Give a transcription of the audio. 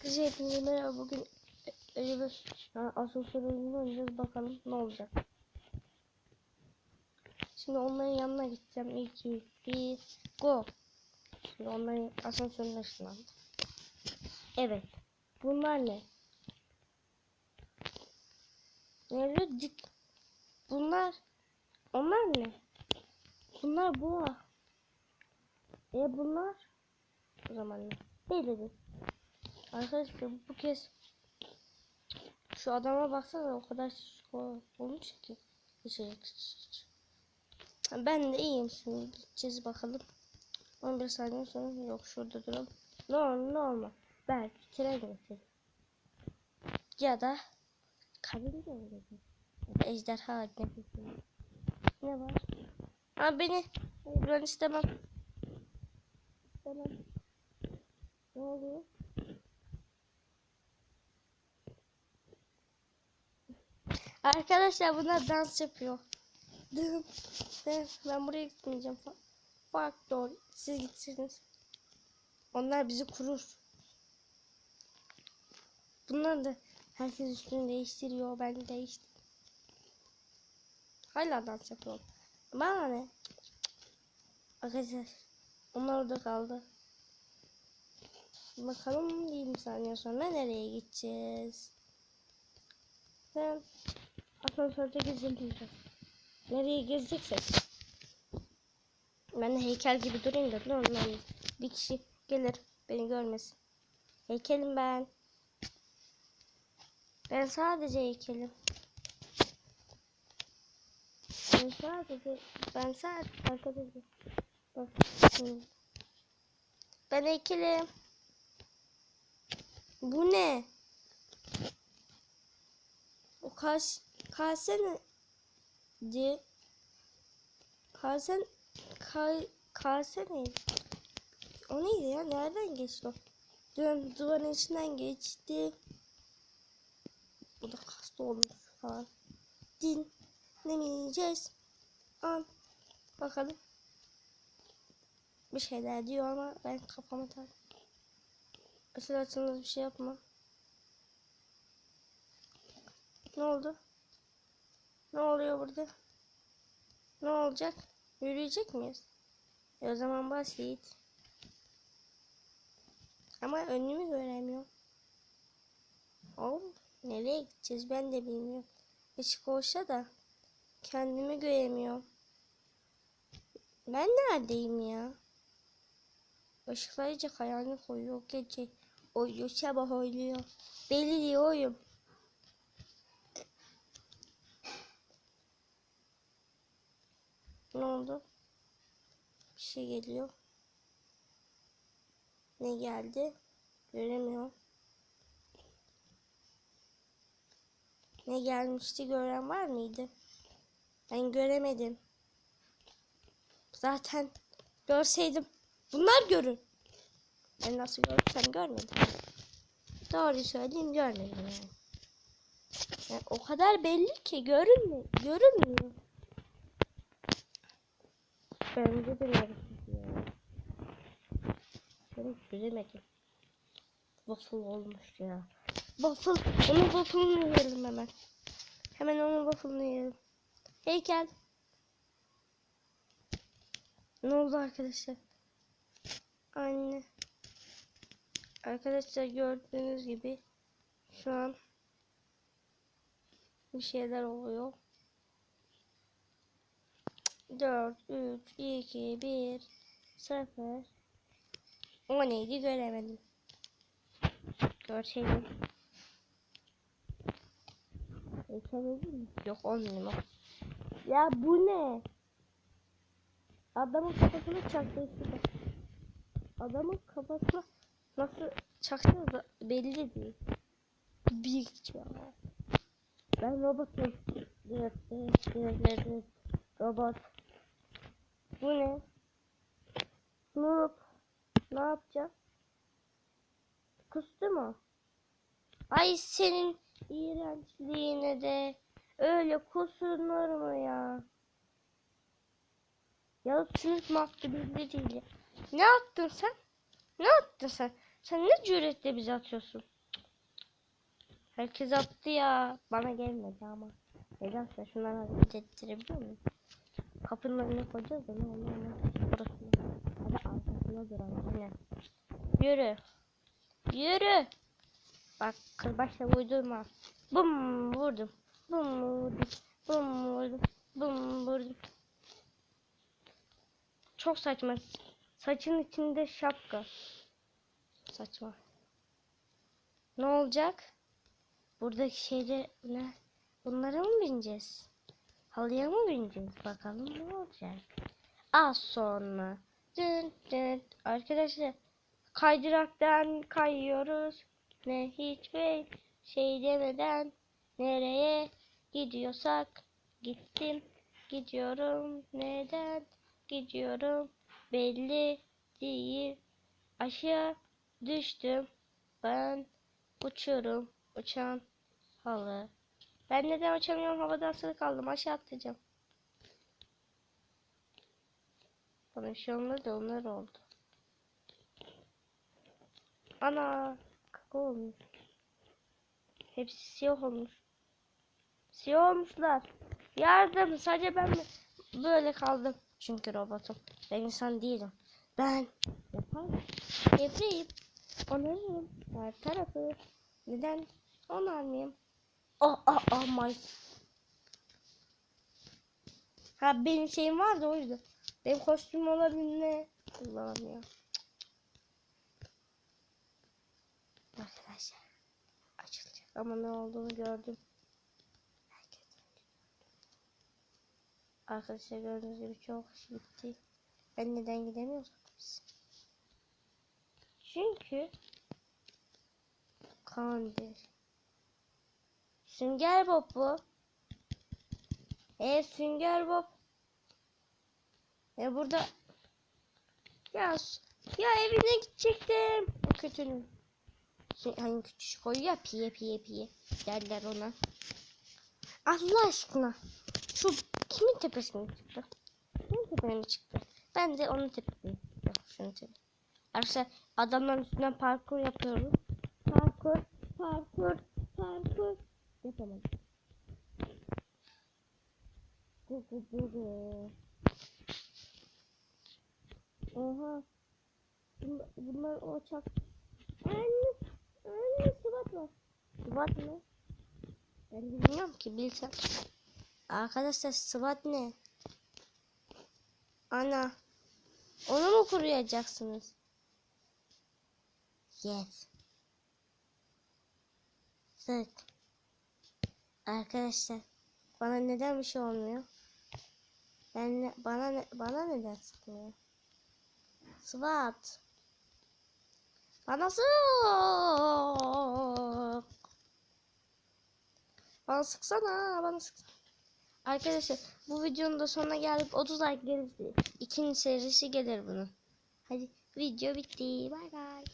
Arkadaşlar hepinize merhaba. Bugün öyle bir yani asansör oyunu oynayacağız. Bakalım ne olacak. Şimdi onların yanına gideceğim. 2, 1, go. Şimdi onların asansörüne ışınlandım. Evet. Bunlar ne? Nerede dik? Bunlar onlar ne? Bunlar boğa. E bunlar o zaman ne? Belli Arkadaşlar bu kez şu adama baksana o kadar olmuş ki. Şey, ben de iyiyim şimdi gideceğiz bakalım. 11 saniye sonra yok şurada duralım. Ne olur ne olmaz. Belki tren getirir. Ya da kabin de olur. Ejderha nefesi. Ne var? Ha beni. Ben istemem. İstemem. Ne oluyor? Arkadaşlar bunlar dans yapıyor. Ben buraya gitmeyeceğim. Fa- Fark doğru. Siz gitsiniz. Onlar bizi kurur. Bunlar da herkes üstünü değiştiriyor. Ben de değiştim. Hala dans yapıyor. Bana ne? Arkadaşlar. Onlar orada kaldı. Bakalım 20 saniye sonra nereye gideceğiz? Ben asansörde gezineceğim. Nereye gezeceksek. Ben de heykel gibi durayım da normal. Bir kişi gelir beni görmesin. Heykelim ben. Ben sadece heykelim. Ben sadece ben sadece arkadaşlar. Bak. Ben heykelim. Bu ne? O kas kase ne? Di. Kase ka, kase neydi? O neydi ya? Nereden geçti o? Dön duvarın içinden geçti. Bu da kasta olmuş falan. Din. Ne yiyeceğiz? An. Bakalım. Bir şeyler diyor ama ben kafama tak. Mesela açınız bir şey yapma. Ne oldu? Ne oluyor burada? Ne olacak? Yürüyecek miyiz? E o zaman basit. Ama önümü göremiyorum. Oğlum nereye gideceğiz ben de bilmiyorum. Işık olsa da kendimi göremiyorum. Ben neredeyim ya? Işıklar iyice karanlık koyuyor. Gece oynuyor, sabah oynuyor. Belli değil oyun. Ne oldu? Bir şey geliyor. Ne geldi? Göremiyorum. Ne gelmişti gören var mıydı? Ben göremedim. Zaten görseydim bunlar görün. Ben nasıl görsem görmedim. Doğru söyleyeyim görmedim yani. yani o kadar belli ki görünmüyor. Görünmüyor. Bence de yarısız ya. Şöyle göremedim. Waffle olmuş ya. Waffle. Onun waffle'ını yiyelim hemen. Hemen onun waffle'ını yiyelim. Heykel. Ne oldu arkadaşlar? Anne. Arkadaşlar gördüğünüz gibi şu an bir şeyler oluyor. 4, 3, 2, 1, 0. O neydi göremedim. Görseydim. Göremedim mi? Yok olmuyor. Ya bu ne? Adamın kafasına çaktı işte. Adamın kafasına nasıl çaktı da belli değil. Bir ya. Ben evet. Robot. Bu ne? Noob. Ne yapacağız? Kustu mu? Ay senin iğrençliğine de öyle kusunur mu ya? Ya sınıf mahkum belli değil. Ne yaptın sen? Ne yaptın sen? Sen ne cüretle bizi atıyorsun? Herkes attı ya. Bana gelmedi ama. Nedense şunları hareket ettirebiliyor muyum? Kapının önüne koyacağız da ne olur ama burasına. Hadi arkasına duralım yine. Yürü. Yürü. Bak kırbaçla uydurma. Bum vurdum. Bum vurdum. Bum vurdum. Bum vurdum. Çok saçma. Saçın içinde şapka. Saçma. Ne olacak? Buradaki şeyler ne? Bunlara mı bineceğiz? Halıya mı bineceğiz? Bakalım ne olacak? Az sonra. Dün dün. Arkadaşlar kaydıraktan kayıyoruz. Ne hiçbir şey demeden nereye gidiyorsak gittim. Gidiyorum neden gidiyorum belli değil. Aşağı düştüm. Ben uçuyorum. Uçan halı. Ben neden uçamıyorum? Havada asılı kaldım. Aşağı atlayacağım. Bana bir şey olmadı onlar oldu. Ana. Kaka olmuş. Hepsi siyah olmuş. Siyah olmuşlar. Yardım. Sadece ben mi? Böyle kaldım. Çünkü robotum. Ben insan değilim. Ben yaparım. Yaparım. Onarırım. Her tarafı. Neden onarmayayım? Oh oh oh my. Ha benim şeyim vardı o yüzden. Benim kostüm? Allah'ım ya. Arkadaşlar. Açılacak ama ne olduğunu gördüm. Arkadaşlar gördüğünüz gibi çok gitti. Ben neden gidemiyoruz? Çünkü Kandır. Sünger Bob bu. E Sünger Bob. E burada ya ya evine gidecektim. O kötünün. Sü- Hani küçük koyuyor ya piye piye piye derler ona. Allah aşkına. Şu kimin tepesine çıktı? Kimin tepesine çıktı? Ben de onun tepesine çıktım. Şunun tepesine. Arkadaşlar adamların üstünden parkur yapıyorum. Parkur, parkur, parkur. Yapamadım. Gu gu gu gu. Oha. Bunlar, bunlar o uçak. Anne, anne sıvat var. Sıvat ne? Ben bilmiyorum ki bilsem. Arkadaşlar sıvat ne? Ana. Onu mu kuruyacaksınız? Yes. Sık. Arkadaşlar bana neden bir şey olmuyor? Ben ne- bana ne, bana neden sıkmıyor? SWAT. Bana sık. Bana sıksana, bana sıksana. Arkadaşlar bu videonun da sonuna geldik. 30 like gelirse ikinci serisi gelir bunun. Hadi video bitti. Bay bay.